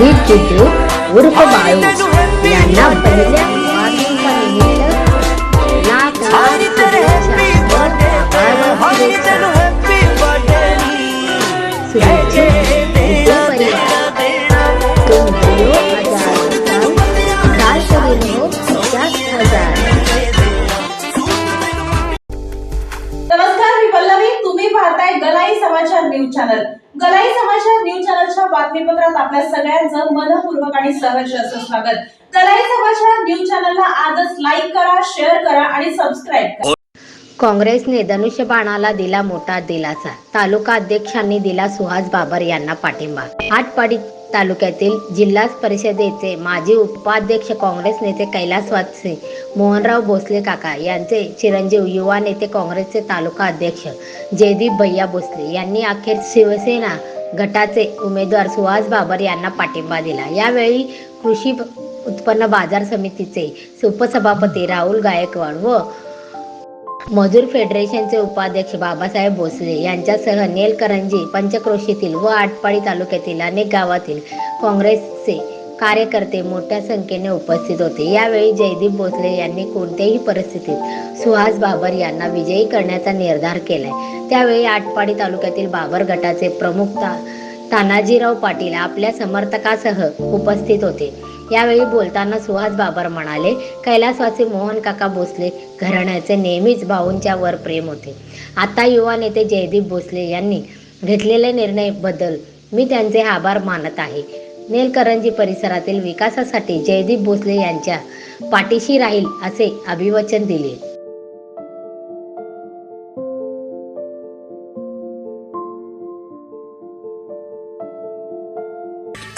अभिजित जिद्रू उर्फ बाळू यांना पहिल्या तुम्ही पाहताय गलाई समाचार न्यूज चॅनल. गलाई समाचार न्यूज चॅनलच्या बातमीपत्रात आपल्या सगळ्यांचं मनपूर्वक आणि सहर्ष असं स्वागत. गलाई समाचार न्यूज चॅनलला आजच लाईक करा शेअर करा आणि सबस्क्राईब करा. काँग्रेसने धनुष्यबाणाला दिला मोठा दिलासा. तालुका अध्यक्षांनी दिला सुहास बाबर यांना पाठिंबा. आटपाडी तालुक्यातील जिल्हा परिषदेचे माजी उपाध्यक्ष काँग्रेस नेते कैलासवासी मोहनराव भोसले काका यांचे चिरंजीव युवा नेते काँग्रेसचे तालुका अध्यक्ष जयदीप भैया भोसले यांनी अखेर शिवसेना गटाचे उमेदवार सुहास बाबर यांना पाठिंबा दिला. यावेळी कृषी उत्पन्न बाजार समितीचे उपसभापती राहुल गायकवाड व मजूर फेडरेशनचे उपाध्यक्ष बाबासाहेब भोसले यांच्यासह नेलकरंजी पंचक्रोशीतील व आटपाडी तालुक्यातील अनेक गावातील काँग्रेसचे कार्यकर्ते मोठ्या संख्येने उपस्थित होते. यावेळी जयदीप भोसले यांनी कोणत्याही परिस्थितीत सुहास बाबर यांना विजयी करण्याचा निर्धार केलाय. त्यावेळी आटपाडी तालुक्यातील बाबर गटाचे प्रमुखता तानाजीराव पाटील आपल्या समर्थकासह उपस्थित होते. यावेळी बोलताना सुहास बाबर म्हणाले कैलासवासी मोहन काका भोसले घराण्याचे नेहमीच भाऊंच्या वर प्रेम होते. आता युवा नेते जयदीप भोसले यांनी घेतलेल्या निर्णयबद्दल मी त्यांचे आभार मानत आहे. नेलकरंजी परिसरातील विकासासाठी जयदीप भोसले यांच्या पाठीशी राहील असे अभिवचन दिले.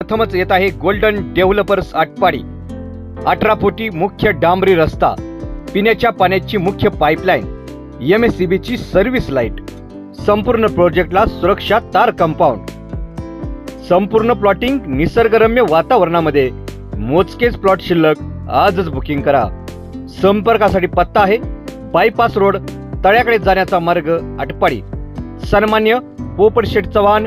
प्रथमच येत आहे गोल्डन डेव्हलपर्स आटपाडी. अठरा फुटी मुख्य डांबरी रस्ता पिण्याच्या पाण्याची मुख्य पाईपलाईन एम एस सी बीची सर्व्हिस लाइट संपूर्ण प्रोजेक्टला सुरक्षा तार कंपाऊंड. संपूर्ण प्लॉटिंग निसर्गरम्य वातावरणामध्ये. मोजकेच प्लॉट शिल्लक आजच बुकिंग करा. संपर्कासाठी पत्ता आहे बायपास रोड तळ्याकडे जाण्याचा मार्ग आटपाडी. सन्मान्य पोपटशेठ चव्हाण